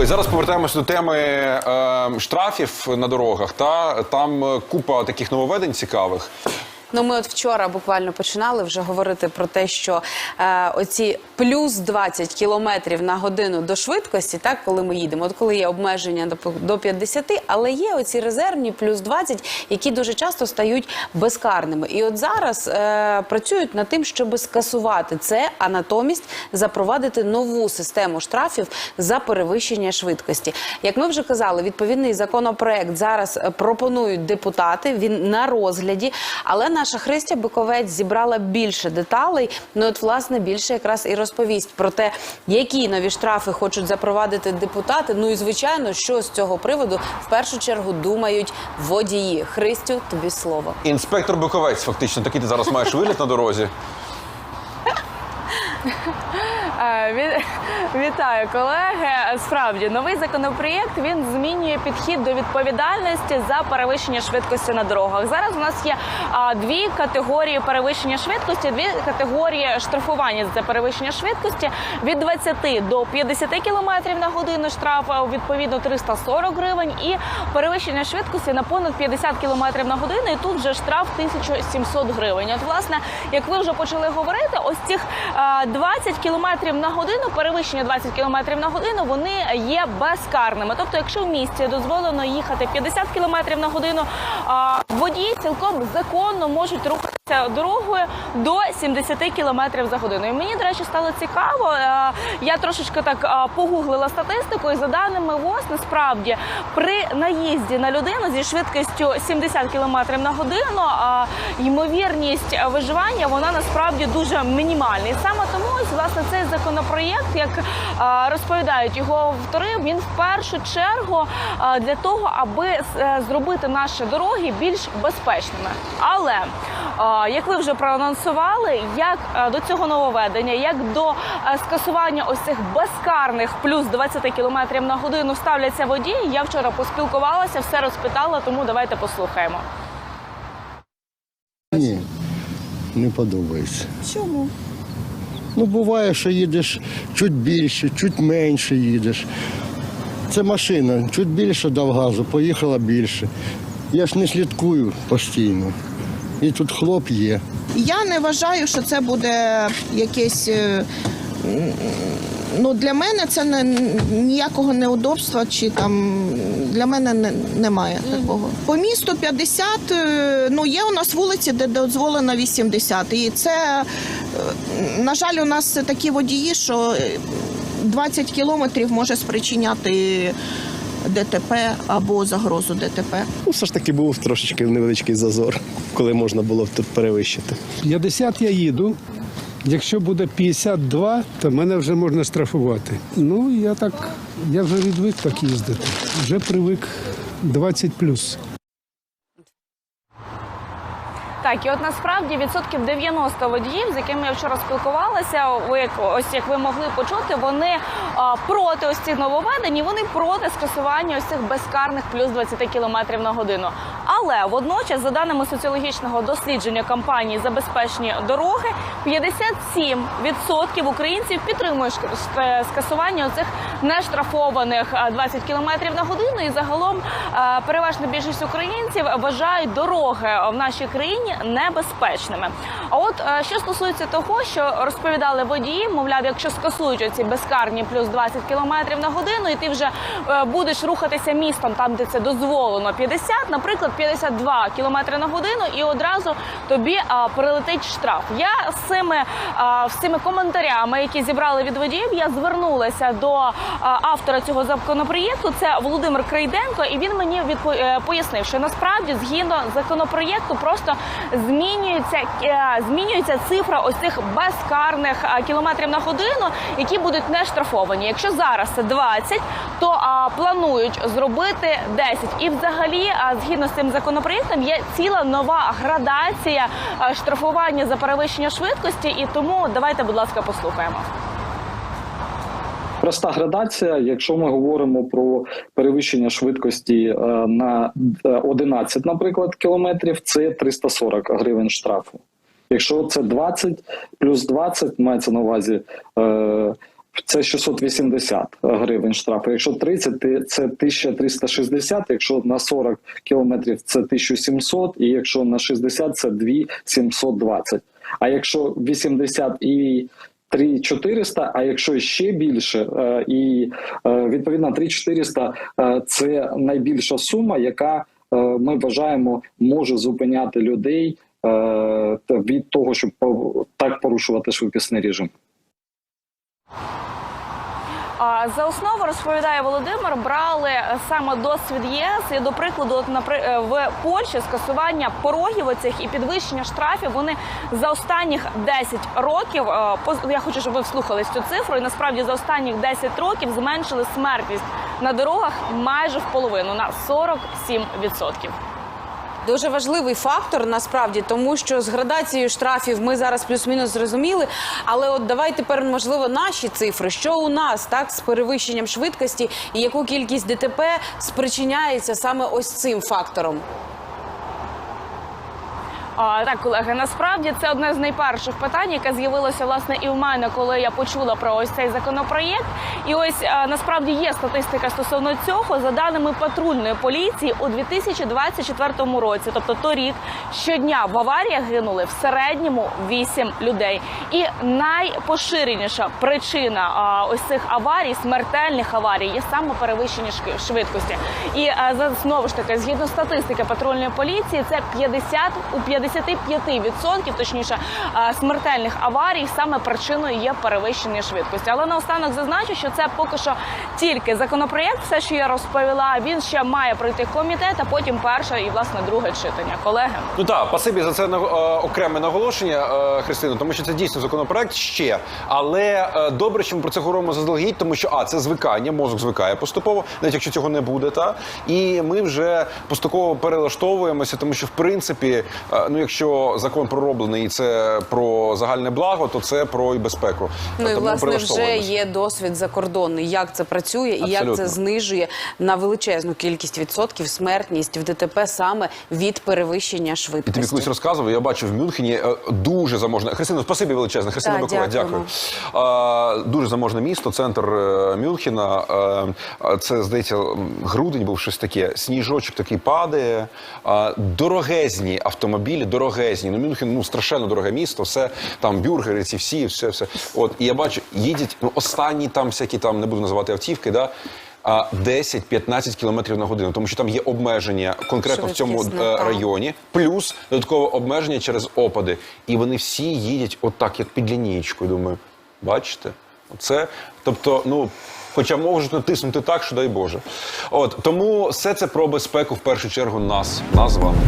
Ось Зараз повертаємося до теми е, штрафів на дорогах. Та там купа таких нововведень цікавих. Ну, ми от вчора буквально починали вже говорити про те, що е, оці плюс 20 кілометрів на годину до швидкості, так коли ми їдемо, от коли є обмеження до, до 50, але є оці резервні плюс 20, які дуже часто стають безкарними. І от зараз е, працюють над тим, щоб скасувати це, а натомість запровадити нову систему штрафів за перевищення швидкості. Як ми вже казали, відповідний законопроект зараз е, пропонують депутати. Він на розгляді, але наша Христя Биковець зібрала більше деталей. Ну от власне більше якраз і розповість про те, які нові штрафи хочуть запровадити депутати. Ну і звичайно, що з цього приводу в першу чергу думають водії. Христю, тобі слово. Інспектор Биковець, фактично, такий ти зараз маєш вигляд на дорозі. Е, ві- Вітаю, колеги. Справді новий законопроєкт він змінює підхід до відповідальності за перевищення швидкості на дорогах. Зараз у нас є дві категорії перевищення швидкості, дві категорії штрафування за перевищення швидкості від 20 до 50 км на годину штраф відповідно 340 гривень і перевищення швидкості на понад 50 км на годину. І тут вже штраф 1700 гривень. От власне, як ви вже почали говорити, ось цих а, 20 км на годину, перевищення 20 км на годину, вони є безкарними. Тобто, якщо в місті дозволено їхати 50 км на годину, водії цілком законно можуть рухатися дорогою до 70 км за годину. І мені, до речі, стало цікаво. е, Я трошечки так погуглила статистику, і за даними ВОЗ, насправді при наїзді на людину зі швидкістю 70 км на годину ймовірність виживання вона насправді дуже мінімальна. І саме тому ось власне цей законопроєкт, як розповідають його автори, він в першу чергу для того, аби е, зробити наші дороги більш безпечними. Але як ви вже проанонсували, як е, до цього нововведення, як до е, скасування ось цих безкарних плюс 20 км на годину ставляться водії, я вчора поспілкувалася, все розпитала, тому давайте послухаємо. Ні, не подобається. Чому? Ну, буває, що їдеш чуть більше, чуть менше їдеш. Це машина, чуть більше дав газу, поїхала більше. Я ж не слідкую постійно. І тут хлоп є. Я не вважаю, що це буде якесь. е, Ну, для мене це не ніякого неудобства, чи там для мене не, немає такого. По місту 50, е, ну є у нас вулиці, де дозволено 80. І це, е, на жаль, у нас такі водії, що е, 20 кілометрів може спричиняти ДТП або загрозу ДТП. Ну, все ж таки був трошечки невеличкий зазор, коли можна було б тут перевищити. 50 я їду. Якщо буде 52, то мене вже можна штрафувати. Ну, я так, я вже відвик так їздити. Вже привик 20 плюс. Так, і от насправді відсотків 90 водіїв, з якими я вчора спілкувалася, ви ось як ви могли почути, вони а, проти ось цих нововведень, і вони проти скасування ось цих безкарних плюс 20 км на годину. Але водночас, за даними соціологічного дослідження кампанії Забезпечені дороги, 57% українців підтримують скасування оцих нештрафованих а, 20 км на годину. І загалом переважна більшість українців вважають дороги в нашій країні небезпечними. А от е, що стосується того, що розповідали водії, мовляв, якщо скасують оці безкарні плюс 20 км на годину, і ти вже е, будеш рухатися містом там, де це дозволено 50, наприклад, 52 км на годину, і одразу тобі прилетить штраф. Я з цими а, з цими коментарями, які зібрали від водіїв, я звернулася до автора цього законопроєкту. Це Володимир Крейденко, і він мені відпо... е, пояснив, що насправді згідно законопроєкту просто змінюється е, змінюється цифра ось цих безкарних кілометрів на годину, які будуть не штрафовані. Якщо зараз це 20, то планують зробити 10. І взагалі, згідно з цим законопроєктом, є ціла нова градація штрафування за перевищення швидкості. І тому давайте, будь ласка, послухаємо. Проста градація, якщо ми говоримо про перевищення швидкості е, на е, 11, наприклад, кілометрів, це 340 гривень штрафу. Якщо це 20 плюс 20, мається на увазі е, це 680 гривень штрафу. Якщо 30, ти- це 1360, якщо на 40 кілометрів це 1700, і якщо на 60 це 2720. А якщо 80 і 3400, а якщо ще більше, е, і е, відповідно 3400 е, це найбільша сума, яка е, ми вважаємо може зупиняти людей е, від того, щоб так порушувати швидкісний режим. За основу розповідає Володимир, брали саме досвід ЄС. І до прикладу, е, в Польщі скасування порогів оцих і підвищення штрафів. Вони за останніх 10 років е, я хочу, щоб ви вслухались цю цифру. І насправді за останніх 10 років зменшили смертність на дорогах майже в половину на 47%. Дуже важливий фактор насправді, тому що з градацією штрафів ми зараз плюс-мінус зрозуміли. Але от давай тепер можливо наші цифри. Що у нас так з перевищенням швидкості і яку кількість ДТП спричиняється саме ось цим фактором? А, так, колеги, насправді це одне з найперших питань, яке з'явилося власне і в мене, коли я почула про ось цей законопроєкт. І ось а, насправді є статистика стосовно цього. За даними патрульної поліції, у 2024 році, тобто торік, щодня в аваріях гинули в середньому 8 людей. І найпоширеніша причина а, ось цих аварій, смертельних аварій, є саме перевищення швидкості. І а, за знову ж таки, згідно статистики патрульної поліції, це 50 у 55% точніше смертельних аварій саме причиною є перевищення швидкості. Але наостанок зазначу, що це поки що тільки законопроєкт, все, що я розповіла. Він ще має пройти комітет, а потім перше і власне друге читання. Колеги. Ну так, пасибі за це е, окреме наголошення, е, Христина, тому що це дійсно законопроект ще. Але е, добре, що ми про це говоримо заздалегідь, тому що а це звикання, мозок звикає поступово, навіть якщо цього не буде, та і ми вже поступово перелаштовуємося, тому що в принципі, ну якщо закон пророблений і це про загальне благо, то це про і безпеку. Ну і Тому власне вже є досвід закордонний, як це працює і як це знижує на величезну кількість відсотків смертність в ДТП саме від перевищення І тобі колись розказував, я бачив в Мюнхені е, дуже заможне. Христина, спасибі величезне. Христина Бакова, дякую. Е, Дуже заможне місто, центр е, Мюнхена. Е, Це, здається, грудень був щось таке. Сніжочок такий падає. Дорогезні автомобілі, дорогезні. Ну, Мюнхен ну, страшенно дороге місто, все там бюргери, ці всі, все, все. От, і я бачу, їдять ну, останні там всякі там, не буду називати автівки, да, а 10-15 кілометрів на годину, тому що там є обмеження конкретно в цьому е, районі, плюс додаткове обмеження через опади. І вони всі їдять отак, як під лінієчкою. Думаю, бачите? Це, тобто, ну. Хоча можуть натиснути так, що дай Боже. От тому все це про безпеку в першу чергу нас, нас з вами.